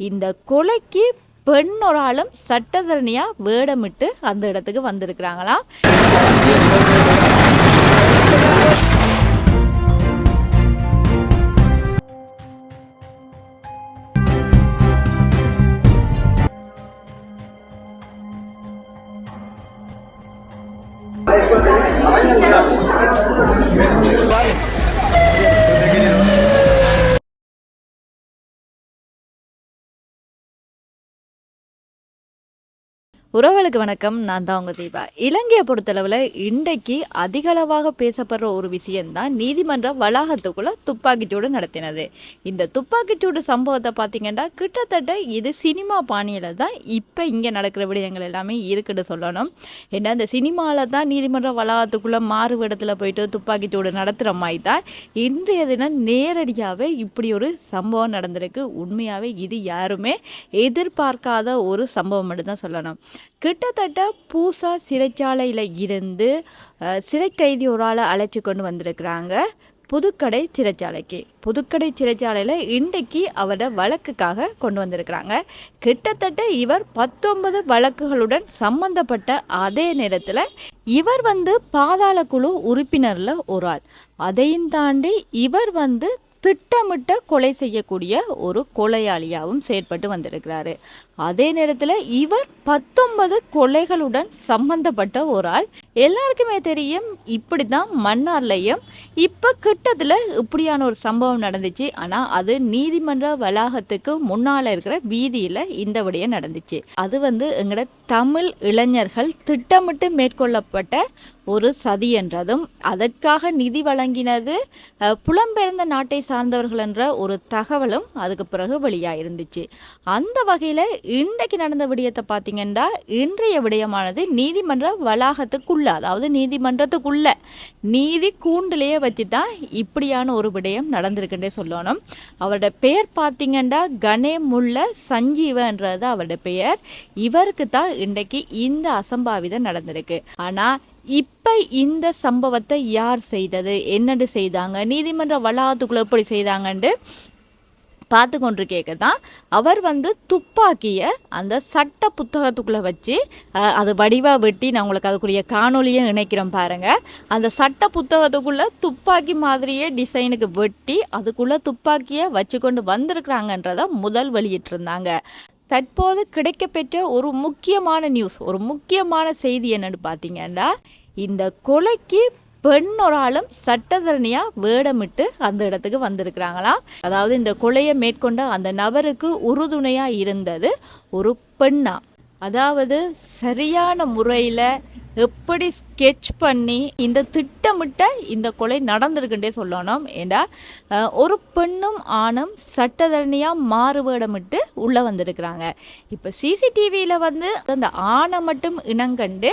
இந்த கொலைக்கு பெண் ஒரு ஆளும் சட்டத்தரணியாக வேடமிட்டு அந்த இடத்துக்கு வந்திருக்கிறாங்களாம். உறவுகளுக்கு வணக்கம். நான் தான் உங்கள் தீபா. இலங்கையை பொறுத்தளவில் இன்றைக்கு அதிகளவாக பேசப்படுற ஒரு விஷயந்தான் நீதிமன்ற வளாகத்துக்குள்ளே துப்பாக்கிச்சூடு நடத்தினது. இந்த துப்பாக்கிச்சூடு சம்பவத்தை பார்த்தீங்கன்னா கிட்டத்தட்ட இது சினிமா பாணியில் தான் இப்போ இங்கே நடக்கிற விடயங்கள் எல்லாமே இருக்குன்னு சொல்லணும். ஏன்னா இந்த சினிமாவில் தான் நீதிமன்ற வளாகத்துக்குள்ளே மாறு இடத்துல போயிட்டு துப்பாக்கிச்சூடு நடத்துகிற மாதிரி தான் இன்றைய தினம் நேரடியாகவே இப்படி ஒரு சம்பவம் நடந்திருக்கு. உண்மையாகவே இது யாருமே எதிர்பார்க்காத ஒரு சம்பவம் மட்டும் தான் சொல்லணும். கிட்டத்தட்ட பூசா சிறைச்சாலையில் இருந்து சிறை கைதி ஒரு ஆளை அழைச்சி கொண்டு வந்திருக்கிறாங்க. புதுக்கடை சிறைச்சாலைக்கு. புதுக்கடை சிறைச்சாலையில் இன்றைக்கு அவரை வழக்குக்காக கொண்டு வந்திருக்கிறாங்க. கிட்டத்தட்ட இவர் பத்தொன்பது வழக்குகளுடன் சம்பந்தப்பட்ட அதே நேரத்தில் இவர் வந்து பாதாள குழு உறுப்பினரில் ஒரு ஆள். அதையும் தாண்டி இவர் வந்து திட்டமிட்ட கொலை செய்யக்கூடிய ஒரு கொலையாளியாகவும் செயற்பட்டு வந்திருக்கிறாரு. அதே நேரத்தில் இவர் பத்தொன்பது கொலைகளுடன் சம்பந்தப்பட்ட ஒரு ஆள். எல்லாருக்குமே தெரியும் இப்படி தான் மன்னார்லையும் இப்போ கிட்டத்தில் இப்படியான ஒரு சம்பவம் நடந்துச்சு. ஆனால் அது நீதிமன்ற வளாகத்துக்கு முன்னால் இருக்கிற வீதியில் இந்த விடயம் நடந்துச்சு. அது வந்து எங்களோட தமிழ் இளைஞர்கள் திட்டமிட்டு மேற்கொள்ளப்பட்ட ஒரு சதி என்றதும் அதற்காக நிதி வழங்கினது புலம்பெயர்ந்த நாட்டை சார்ந்தவர்கள் என்ற ஒரு தகவலும் அதுக்கு பிறகு வெளியாயிருந்துச்சு. அந்த வகையில் இன்றைக்கு நடந்த விடயத்தை பார்த்தீங்கன்னா இன்றைய விடயமானது நீதிமன்ற வளாகத்துக்குள்ள அதாவது நீதிமன்றத்துக்குள்ள நீதி கூண்டிலேயே வச்சு தான் இப்படியான ஒரு விடயம் நடந்திருக்குன்றே சொல்லணும். அவரோட பெயர் பார்த்தீங்கன்னா கணே முல்ல சஞ்சீவன்றது அவரோட பெயர். இவருக்கு தான் இன்றைக்கு இந்த அசம்பாவிதம் நடந்திருக்கு. ஆனால் இப்போ இந்த சம்பவத்தை யார் செய்தது? என்னென்னு செய்தாங்க? நீதிமன்ற வளாகத்துக்குள்ள எப்படி செய்தாங்கன்ட்டு பார்த்து கொண்டு கேட்க தான் அவர் வந்து துப்பாக்கியை அந்த சட்ட புத்தகத்துக்குள்ளே வச்சு அஹ், அது வடிவாக வெட்டி நான் உங்களுக்கு அதுக்குரிய காணொலியை இணைக்கிறோம் பாருங்க. அந்த சட்ட புத்தகத்துக்குள்ளே துப்பாக்கி மாதிரியே டிசைனுக்கு வெட்டி அதுக்குள்ளே துப்பாக்கியை வச்சு கொண்டு வந்திருக்கிறாங்கன்றத முதல் வெளியிட்டிருந்தாங்க. தற்போது கிடைக்கப்பெற்ற ஒரு முக்கியமான நியூஸ் ஒரு முக்கியமான செய்தி என்னன்னு பார்த்தீங்கன்னா இந்த கொலைக்கு பெண் ஒரு ஆளும் சட்டத்தரணியாக வேடமிட்டு அந்த இடத்துக்கு வந்திருக்கிறாங்களாம். அதாவது இந்த கொலையை மேற்கொண்ட அந்த நபருக்கு உறுதுணையாக இருந்தது ஒரு பெண்ணா. அதாவது சரியான முறையில் எப்படி ஸ்கெட்ச் பண்ணி இந்த திட்டமிட்ட இந்த கொலை நடந்திருக்குன்றே சொல்லணும். ஏண்டா ஒரு பெண்ணும் ஆணும் சட்டத்தரணியாக மாறுவேடமிட்டு உள்ளே வந்திருக்கிறாங்க. இப்போ சிசிடிவியில் வந்து அந்த ஆணை மட்டும் இனங்கண்டு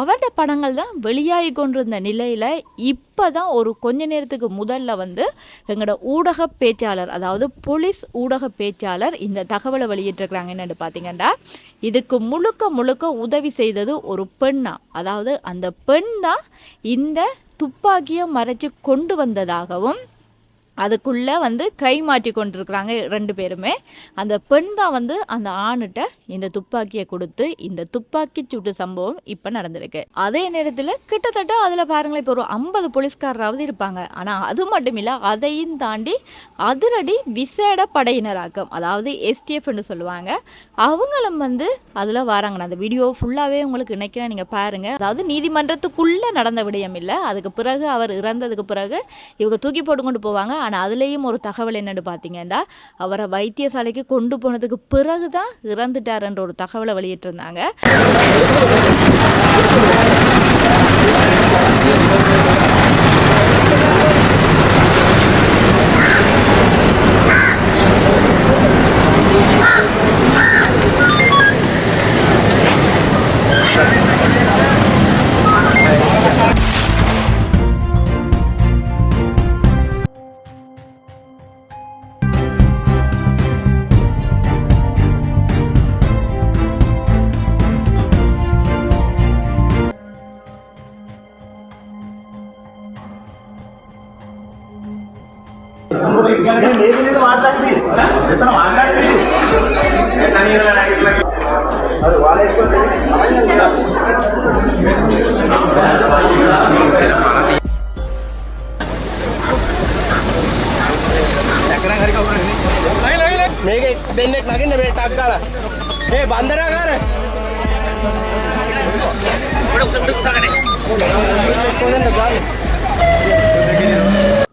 அவரோட படங்கள் தான் வெளியாகி கொண்டிருந்த நிலையில் இப்போ தான் ஒரு கொஞ்ச நேரத்துக்கு முதல்ல வந்து எங்களோட ஊடக பேச்சாளர் அதாவது போலீஸ் ஊடக பேச்சாளர் இந்த தகவலை வெளியிட்டிருக்கிறாங்க. என்னென்னு பார்த்தீங்கன்னா இதுக்கு முழுக்க முழுக்க உதவி செய்தது ஒரு பெண்ணா அதாவது அந்த பெண் தான் இந்த துப்பாக்கியை மறைச்சு கொண்டு வந்ததாகவும் அதுக்குள்ளே வந்து கை மாற்றி கொண்டிருக்கிறாங்க ரெண்டு பேருமே. அந்த பெண் தான் வந்து அந்த ஆணுகிட்ட இந்த துப்பாக்கியை கொடுத்து இந்த துப்பாக்கி சூட்டு சம்பவம் இப்போ நடந்திருக்கு. அதே நேரத்தில் கிட்டத்தட்ட அதில் பாருங்களேன் இப்போ ஒரு ஐம்பது போலீஸ்காரராவது இருப்பாங்க. ஆனால் அது மட்டும் இல்லை அதையும் தாண்டி அதிரடி விசேட படையினராக்கம் அதாவது எஸ்டிஎஃப்னு சொல்லுவாங்க அவங்களும் வந்து அதில் வராங்க. அந்த வீடியோ ஃபுல்லாகவே உங்களுக்கு நினைக்கிறேன் நீங்கள் பாருங்கள் அதாவது நீதிமன்றத்துக்குள்ளே நடந்த விடயம் இல்லை. அதுக்கு பிறகு அவர் இறந்ததுக்கு பிறகு இவங்க தூக்கி போட்டு கொண்டு போவாங்க. ஆனால் அதுலேயும் ஒரு தகவல் என்னன்னு பார்த்தீங்கன்னா அவரை வைத்தியசாலைக்கு கொண்டு போனதுக்கு பிறகு தான் இறந்துட்டாருன்ற ஒரு தகவலை வெளியிட்டிருந்தாங்க. ఎందుకంటే నీకు మీద మాట్లాడింది ఇతను మాట్లాడింది మరి వాళ్ళేసుకోండి मेरे दिन एक नगिन मेरे टाक का ए बंदरा कर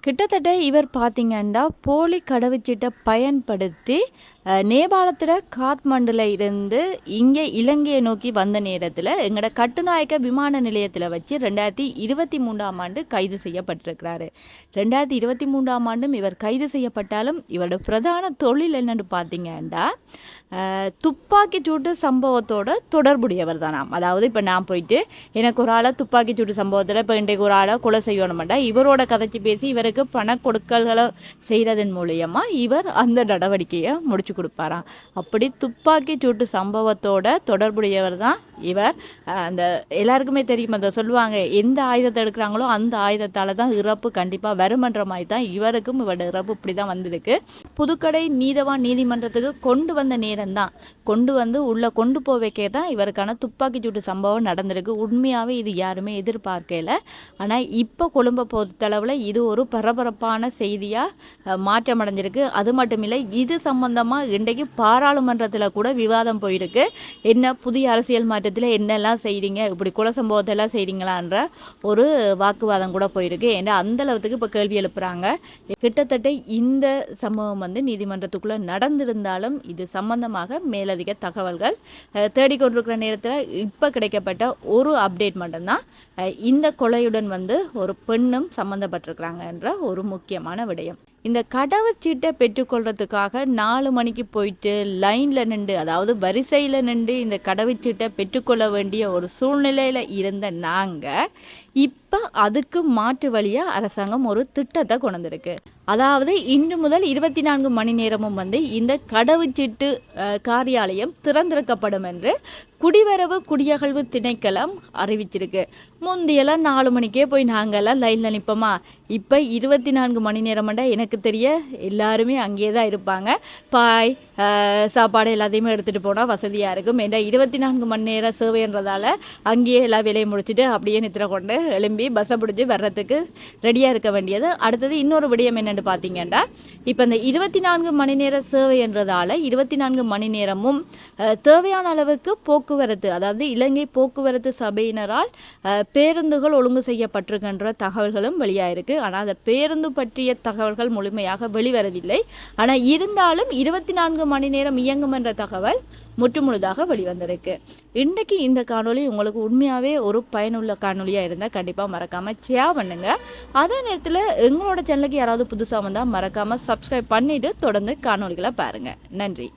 கிட்டத்தட்ட இவர் பார்த்திங்கன்னா போலி கடவுச்சீட்டை பயன்படுத்தி நேபாளத்தில் காத்மண்டுல இருந்து இங்கே இலங்கையை நோக்கி வந்த நேரத்தில் எங்களோட கட்டுநாயக்க விமான நிலையத்தில் வச்சு ரெண்டாயிரத்தி இருபத்தி மூன்றாம் ஆண்டு கைது செய்யப்பட்டிருக்கிறாரு. ரெண்டாயிரத்தி இருபத்தி மூன்றாம் ஆண்டும் இவர் கைது செய்யப்பட்டாலும் இவரோட பிரதான தொழில் என்னன்னு பார்த்தீங்கன்னா துப்பாக்கி சூட்டு சம்பவத்தோட தொடர்புடையவர் தானாம் அதாவது இப்போ நான் போயிட்டு எனக்கு ஒரு ஆளை துப்பாக்கி சூட்டு சம்பவத்தில் இப்போ இன்றைக்கு ஒரு ஆளை கொலை செய்யணுமெண்டா இவரோட கதைச்சி பேசி இவருக்கு பண கொடுக்கல்களை செய்கிறதன் மூலியமாக இவர் அந்த நடவடிக்கையை முடிச்சு கொடுப்பாராம். அப்படி துப்பாக்கி சூட்டு சம்பவத்தோட தொடர்புடையவர் தான் இவர். அந்த எல்லாருக்குமே தெரியும் அந்த சொல்லுவாங்க எந்த ஆயுதத்தை எடுக்கிறாங்களோ அந்த ஆயுதத்தால் தான் இறப்பு கண்டிப்பாக வருமன்ற மாதிரி தான் இவருக்கும் இவரோட இறப்பு இப்படி தான் வந்திருக்கு. புதுக்கடை நீதவான் நீதிமன்றத்துக்கு கொண்டு வந்த நேரம் தான். கொண்டு வந்து உள்ளே கொண்டு போக வைக்க தான் இவருக்கான துப்பாக்கி சூட்டு சம்பவம் நடந்திருக்கு. உண்மையாகவே இது யாருமே எதிர்பார்க்கல. ஆனால் இப்போ கொழும்பை பொறுத்தளவில் இது ஒரு பரபரப்பான செய்தியாக மாற்றம் அடைஞ்சிருக்கு அது மட்டும் இல்லை இது சம்பந்தமாக இன்றைக்கு பாராளுமன்றத்தில் கூட விவாதம் போயிருக்கு. என்ன புதிய அரசியல் மாற்றத்தில் என்னெல்லாம் செய்கிறீங்க இப்படி குல சம்பவத்தெல்லாம் செய்கிறீங்களான்ற ஒரு வாக்குவாதம் கூட போயிருக்கு. ஏன்னா அந்த அளவுக்கு இப்போ கேள்வி எழுப்புறாங்க. கிட்டத்தட்ட இந்த சம்பவம் வந்து நீதிமன்றத்துக்குள்ளே நடந்திருந்தாலும் இது சம்பந்தமாக மேலதிக தகவல்கள் தேடிக்கொண்டிருக்கிற நேரத்தில் இப்போ கிடைக்கப்பட்ட ஒரு அப்டேட் மட்டும்தான். இந்த கொலையுடன் வந்து ஒரு பெண்ணும் சம்மந்தப்பட்டிருக்கிறாங்க என்ற ஒரு முக்கியமான விடயம். இந்த கடவுச்சீட்டை பெற்றுக்கொள்றதுக்காக நாலு மணிக்கு போயிட்டு லைனில் நின்று அதாவது வரிசையில் நின்று இந்த கடவுச்சீட்டை பெற்றுக்கொள்ள வேண்டிய ஒரு சூழ்நிலையில் இருந்த நாங்கள் இப்போ அதுக்கு மாற்று வழியாக அரசாங்கம் ஒரு திட்டத்தை கொண்டு வந்திருக்கு. அதாவது இன்று முதல் இருபத்தி நான்கு மணி நேரமும் வந்து இந்த கடவுச்சீட்டு காரியாலயம் திறந்திருக்கப்படும் என்று குடிவரவு குடியகழ்வு திணைக்களம் அறிவிச்சிருக்கு. முந்தியெல்லாம் நாலு மணிக்கே போய் நாங்கள்லாம் லைனில் நிற்போமா இப்போ இருபத்தி நான்கு மணி நேரம்டா எனக்கு தெரிய எல்லாருமே அங்கேயே தான் இருப்பாங்க. பாய். சாப்பாடு எல்லாத்தையுமே எடுத்துகிட்டு போனால் வசதியாக இருக்கும். ஏன்னா இருபத்தி நான்கு மணி நேரம் சேவைன்றதால அங்கேயே எல்லா வேலையும் முடிச்சுட்டு அப்படியே நித்திர கொண்டு எழும்பி பஸ்ஸை பிடிச்சி வர்றதுக்கு ரெடியாக இருக்க வேண்டியது. அடுத்தது இன்னொரு விடயம் என்னென்னு பார்த்தீங்கன்னா இப்போ இந்த இருபத்தி நான்கு மணி நேர சேவைன்றதால இருபத்தி நான்கு மணி நேரமும் தேவையான அளவுக்கு போக்குவரத்து அதாவது இலங்கை போக்குவரத்து சபையினரால் பேருந்துகள் ஒழுங்கு செய்யப்பட்டிருக்கின்ற தகவல்களும் வெளியாயிருக்கு ஆனால் அந்த பேருந்து பற்றிய தகவல்கள் முழுமையாக வெளிவரவில்லை. ஆனால் இருந்தாலும் இருபத்தி நான்கு மணி நேரம் இயங்கும் என்ற தகவல் முற்றுமுழுதாக வெளிவந்திருக்கு. இன்றைக்கு இந்த காணொளி உங்களுக்கு உண்மையாகவே ஒரு பயனுள்ள காணொலியாக இருந்தால் கண்டிப்பாக மறக்காமல் ஷேர் பண்ணுங்கள் அதே நேரத்தில் எங்களோட சேனலுக்கு யாராவது புதுசாக வந்தால் மறக்காமல் சப்ஸ்கிரைப் பண்ணிவிட்டு தொடர்ந்து காணொளிகளை பாருங்கள் நன்றி.